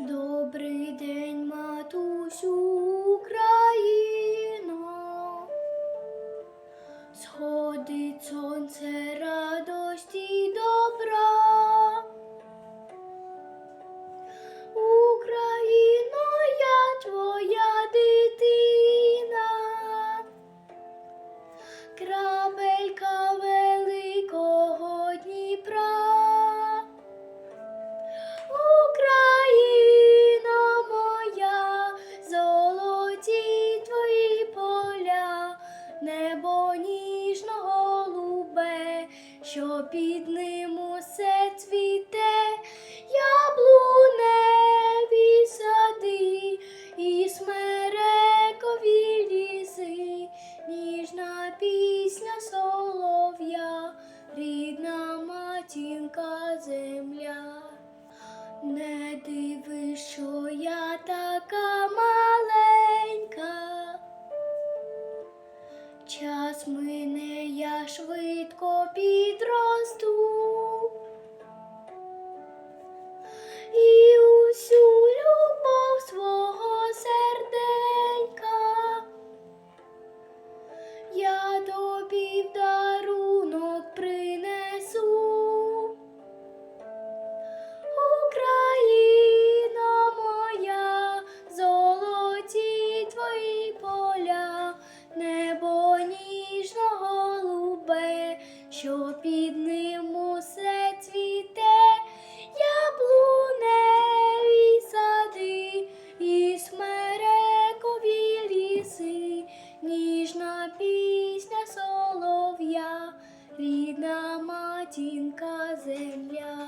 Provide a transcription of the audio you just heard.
Добрий день, матусю Україно, сходить сонце радості добра. Україно, я твоя дитина. під ним усе цвіте, яблуневі сади і смерекові ліси, ніжна пісня солов'я, рідна матінка земля. Не диви, що я така маленька, час мине швидко підросту і усю свого серденька тобі вдару. під ним усе цвіте, яблуневі сади і смерекові ліси, ніжна пісня солов'я, рідна матінка земля.